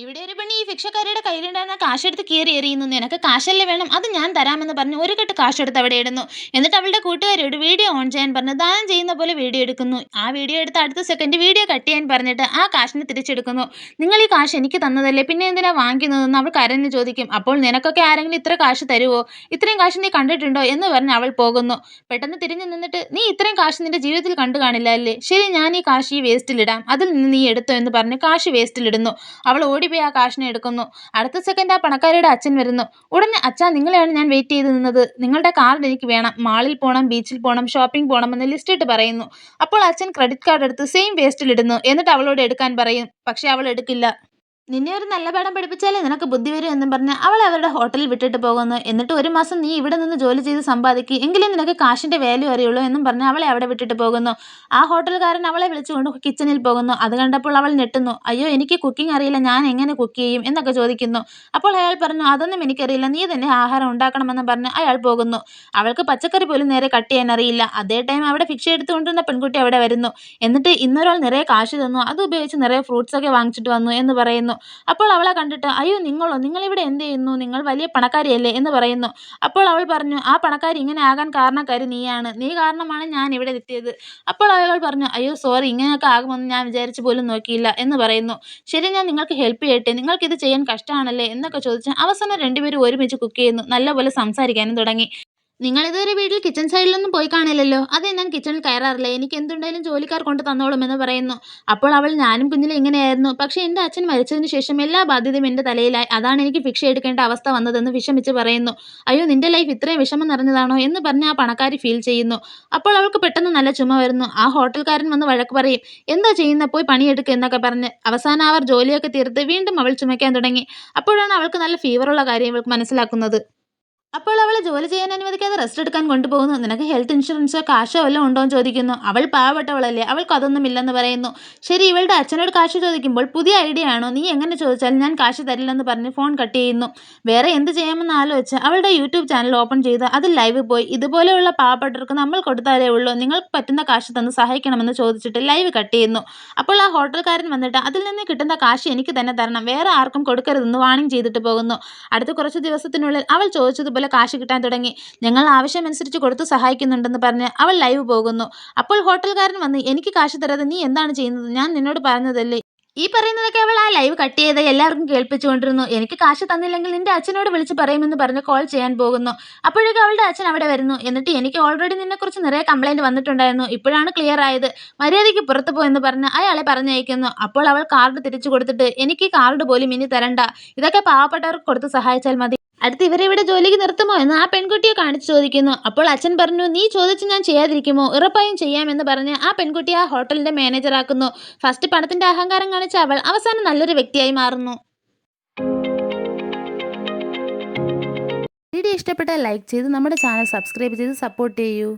ഇവിടെ ഒരു പെണ്ണ് ഈ ഭിക്ഷക്കാരിയുടെ കയ്യിലുണ്ടായിരുന്ന കാശെടുത്ത് കീറി എറിയുന്നു. നിനക്ക് കാശല്ലേ വേണം? അത് ഞാൻ തരാമെന്ന് പറഞ്ഞ് ഒരു കെട്ട് കാശെടുത്ത് അവിടെ ഇടുന്നു. എന്നിട്ട് അവളുടെ കൂട്ടുകാരോട് വീഡിയോ ഓൺ ചെയ്യാൻ പറഞ്ഞു ദാനം ചെയ്യുന്ന പോലെ വീഡിയോ എടുക്കുന്നു. ആ വീഡിയോ എടുത്ത് അടുത്ത സെക്കൻഡ് വീഡിയോ കട്ട് ചെയ്യാൻ പറഞ്ഞിട്ട് ആ കാശിനെ തിരിച്ചെടുക്കുന്നു. നിങ്ങൾ ഈ കാശ് എനിക്ക് തന്നതല്ലേ? പിന്നെ എന്തിനാ വാങ്ങിക്കുന്നതെന്ന് അവൾ കരഞ്ഞ് ചോദിക്കും. അപ്പോൾ നിനക്കൊക്കെ ആരെങ്കിലും ഇത്ര കാശ് തരുമോ ഇത്രയും കാശ് നീ കണ്ടിട്ടുണ്ടോ? എന്ന് പറഞ്ഞ് അവൾ പോകുന്നു. പെട്ടെന്ന് തിരിഞ്ഞു നിന്നിട്ട് നീ ഇത്രയും കാശ് നിന്റെ ജീവിതത്തിൽ കണ്ടു കാണില്ല അല്ലേ? ശരി ഞാൻ ഈ കാശ് ഈ വേസ്റ്റിലിടാം അതിൽ നിന്ന് നീ എടുത്തോ? എന്ന് പറഞ്ഞ് കാശ് വേസ്റ്റിലിടുന്നു അവൾ ഓടിപ്പോയി ആ കാശിനെ എടുക്കുന്നു. അടുത്ത സെക്കൻഡ് ആ പണക്കാരിയുടെ അച്ഛൻ വരുന്നു. ഉടനെ അച്ഛാ നിങ്ങളെയാണ് ഞാൻ വെയിറ്റ് ചെയ്ത് നിന്നത്. നിങ്ങളുടെ കാർഡ് എനിക്ക് വേണം. മാളിൽ പോകണം ബീച്ചിൽ പോകണം ഷോപ്പിംഗ് പോകണം എന്ന് ലിസ്റ്റ് ഇട്ട് പറയുന്നു. അപ്പോൾ അച്ഛൻ ക്രെഡിറ്റ് കാർഡ് എടുത്ത് സെയിം വേസ്റ്റിൽ ഇടുന്നു. എന്നിട്ട് അവളോട് എടുക്കാൻ പറയും. പക്ഷെ അവൾ എടുക്കില്ല. നിന്നെ ഒരു നല്ല പാഠം പഠിപ്പിച്ചാലേ നിനക്ക് ബുദ്ധി വരും എന്നും പറഞ്ഞ് അവളെ അവരുടെ ഹോട്ടലിൽ വിട്ടിട്ട് പോകുന്നു. എന്നിട്ട് ഒരു മാസം നീ ഇവിടെ നിന്ന് ജോലി ചെയ്ത് സമ്പാദിക്കുക എങ്കിലേ നിനക്ക് കാശിന്റെ വാല്യൂ അറിയുള്ളൂ എന്നും പറഞ്ഞ് അവളെ അവിടെ വിട്ടിട്ട് പോകുന്നു. ആ ഹോട്ടലുകാരൻ അവളെ വിളിച്ചുകൊണ്ട് കിച്ചണിൽ പോകുന്നു. അത് കണ്ടപ്പോൾ അവൾ ഞെട്ടുന്നു. അയ്യോ എനിക്ക് കുക്കിംഗ് അറിയില്ല. ഞാൻ എങ്ങനെ കുക്ക് ചെയ്യും? എന്നൊക്കെ ചോദിക്കുന്നു. അപ്പോൾ അയാൾ പറഞ്ഞു അതൊന്നും എനിക്കറിയില്ല. നീ തന്നെ ആഹാരം ഉണ്ടാക്കണമെന്ന് പറഞ്ഞ് അയാൾ പോകുന്നു. അവൾക്ക് പച്ചക്കറി പോലും നേരെ കട്ട് ചെയ്യാൻ അറിയില്ല. അതേ ടൈം അവിടെ ഭിക്ഷ എടുത്തുകൊണ്ടിരുന്ന പെൺകുട്ടി അവിടെ വരുന്നു. എന്നിട്ട് ഇന്നൊരാൾ നിറയെ കാശ് തന്നു. അത് ഉപയോഗിച്ച് നിറയെ ഫ്രൂട്ട്സ് ഒക്കെ വാങ്ങിച്ചിട്ട് വന്നു എന്ന് പറയുന്നു. അപ്പോൾ അവളെ കണ്ടിട്ട് അയ്യോ നിങ്ങളോ? നിങ്ങളിവിടെ എന്ത് ചെയ്യുന്നു? നിങ്ങൾ വലിയ പണക്കാരിയല്ലേ? എന്ന് പറയുന്നു. അപ്പോൾ അവൾ പറഞ്ഞു ആ പണക്കാരി ഇങ്ങനെ ആകാൻ കാരണക്കാരി നീയാണ്. നീ കാരണമാണ് ഞാൻ ഇവിടെ എത്തിയത്. അപ്പോൾ അയാൾ പറഞ്ഞു അയ്യോ സോറി ഇങ്ങനെയൊക്കെ ആകുമെന്ന് ഞാൻ വിചാരിച്ചു പോലും നോക്കിയില്ല എന്ന് പറയുന്നു. ശരി ഞാൻ നിങ്ങൾക്ക് ഹെൽപ്പ് ചെയ്യട്ടെ. നിങ്ങൾക്കിത് ചെയ്യാൻ കഷ്ടമാണല്ലേ എന്നൊക്കെ ചോദിച്ച് അവസാനം രണ്ടുപേരും ഒരുമിച്ച് കുക്ക് ചെയ്യുന്നു. നല്ലപോലെ സംസാരിക്കാനും തുടങ്ങി. നിങ്ങൾ ഇതുവരെ വീട്ടിൽ കിച്ചൺ സൈഡിലൊന്നും പോയി കാണില്ലല്ലോ. അതെ ഞാൻ കിച്ചണിൽ കയറാറില്ല? എനിക്ക് എന്തുണ്ടായാലും ജോലിക്കാർ കൊണ്ട് തന്നോളും എന്ന് പറയുന്നു. അപ്പോൾ അവൾ ഞാനും കുഞ്ഞിലെ ഇങ്ങനെയായിരുന്നു. പക്ഷേ എന്റെ അച്ഛൻ മരിച്ചതിന് ശേഷം എല്ലാ ബാധ്യതയും എന്റെ തലയിലായി. അതാണ് എനിക്ക് ഭിക്ഷ എടുക്കേണ്ട അവസ്ഥ വന്നതെന്ന് വിഷമിച്ച് പറയുന്നു. അയ്യോ നിന്റെ ലൈഫ് ഇത്രയും വിഷമം നിറഞ്ഞതാണോ എന്ന് പറഞ്ഞ് ആ പണക്കാരി ഫീൽ ചെയ്യുന്നു. അപ്പോൾ അവൾക്ക് പെട്ടെന്ന് നല്ല ചുമ വരുന്നു. ആ ഹോട്ടൽക്കാരൻ വന്ന് വഴക്ക് പറയും. എന്താ ചെയ്യുന്ന? പോയി പണിയെടുക്കുക എന്നൊക്കെ പറഞ്ഞ്. അവസാനം അവർ ജോലിയൊക്കെ തീർത്ത് വീണ്ടും അവൾ ചുമയ്ക്കാൻ തുടങ്ങി. അപ്പോഴാണ് അവൾക്ക് നല്ല ഫീവറുള്ള കാര്യം ഇവൾക്ക് മനസ്സിലാക്കുന്നത്. അപ്പോൾ അവൾ ജോലി ചെയ്യാൻ അനുവദിക്കാതെ റെസ്റ്റ് എടുക്കാൻ കൊണ്ടുപോകുന്നു. നിനക്ക് ഹെൽത്ത് ഇൻഷുറൻസോ കാശോ വല്ലതും ഉണ്ടോ എന്ന് ചോദിക്കുന്നു. അവൾ പാവപ്പെട്ടവളല്ലേ അവൾക്ക് അതൊന്നും ഇല്ലെന്ന് പറയുന്നു. ശരി ഇവളുടെ അച്ഛനോട് കാശ് ചോദിക്കുമ്പോൾ പുതിയ ഐഡിയ ആണോ? നീ എങ്ങനെ ചോദിച്ചാൽ ഞാൻ കാശ് തരില്ലെന്ന് പറഞ്ഞ് ഫോൺ കട്ട് ചെയ്യുന്നു. വേറെ എന്ത് ചെയ്യാമെന്ന് ആലോചിച്ച് അവളുടെ യൂട്യൂബ് ചാനൽ ഓപ്പൺ ചെയ്ത് അതിൽ ലൈവ് പോയി. ഇതുപോലെയുള്ള പാവപ്പെട്ടവർക്ക് നമ്മൾ കൊടുത്താലേ ഉള്ളൂ. നിങ്ങൾക്ക് പറ്റുന്ന കാശ് തന്ന് സഹായിക്കണമെന്ന് ചോദിച്ചിട്ട് ലൈവ് കട്ട് ചെയ്യുന്നു. അപ്പോൾ ആ ഹോട്ടൽക്കാരൻ വന്നിട്ട് അതിൽ നിന്ന് കിട്ടുന്ന കാശ് എനിക്ക് തന്നെ തരണം. വേറെ ആർക്കും കൊടുക്കരുതെന്ന് വാണിംഗ് ചെയ്തിട്ട് പോകുന്നു. അടുത്ത കുറച്ച് ദിവസത്തിനുള്ളിൽ അവൾ ചോദിച്ചതുപോലെ പോലെ കാശ് കിട്ടാൻ തുടങ്ങി. ഞങ്ങൾ ആവശ്യമനുസരിച്ച് കൊടുത്തു സഹായിക്കുന്നുണ്ടെന്ന് പറഞ്ഞ് അവൾ ലൈവ് പോകുന്നു. അപ്പോൾ ഹോട്ടൽക്കാരൻ വന്ന് എനിക്ക് കാശ് തരാതെ നീ എന്താണ് ചെയ്യുന്നത്? ഞാൻ നിന്നോട് പറഞ്ഞതല്ലേ? ഈ പറയുന്നതൊക്കെ അവൾ ആ ലൈവ് കട്ട് ചെയ്ത് എല്ലാവർക്കും കേൾപ്പിച്ചുകൊണ്ടിരുന്നു. എനിക്ക് കാശ് തന്നില്ലെങ്കിൽ നിന്റെ അച്ഛനോട് വിളിച്ച് പറയുമെന്ന് പറഞ്ഞ് കോൾ ചെയ്യാൻ പോകുന്നു. അപ്പോഴേക്കും അവളുടെ അച്ഛൻ അവിടെ വരുന്നു. എന്നിട്ട് എനിക്ക് ഓൾറെഡി നിന്നെക്കുറിച്ച് നിറയെ കംപ്ലൈന്റ് വന്നിട്ടുണ്ടായിരുന്നു. ഇപ്പോഴാണ് ക്ലിയർ ആയത്. മര്യാദയ്ക്ക് പുറത്തു പോയെന്ന് പറഞ്ഞ് അയാളെ പറഞ്ഞയക്കുന്നു. അപ്പോൾ അവൾ കാർഡ് തിരിച്ചു കൊടുത്തിട്ട് എനിക്ക് കാർഡ് പോലും ഇനി തരണ്ട. ഇതൊക്കെ പാവപ്പെട്ടവർക്ക് കൊടുത്ത് സഹായിച്ചാൽ മതി. അടുത്ത് ഇവരെ ഇവിടെ ജോലിക്ക് നിർത്തുമോ എന്ന് ആ പെൺകുട്ടിയെ കാണിച്ചു ചോദിക്കുന്നു. അപ്പോൾ അച്ഛൻ പറഞ്ഞു നീ ചോദിച്ച് ഞാൻ ചെയ്യാതിരിക്കുമോ? ഉറപ്പായും ചെയ്യാമെന്ന് പറഞ്ഞ് ആ പെൺകുട്ടി ആ ഹോട്ടലിന്റെ മാനേജറാക്കുന്നു ഫസ്റ്റ് പണത്തിന്റെ അഹങ്കാരം കാണിച്ച അവൾ അവസാനം നല്ലൊരു വ്യക്തിയായി മാറുന്നു. വീഡിയോ ഇഷ്ടപ്പെട്ടാൽ ലൈക്ക് ചെയ്ത് നമ്മുടെ ചാനൽ സബ്സ്ക്രൈബ് ചെയ്ത് സപ്പോർട്ട് ചെയ്യൂ.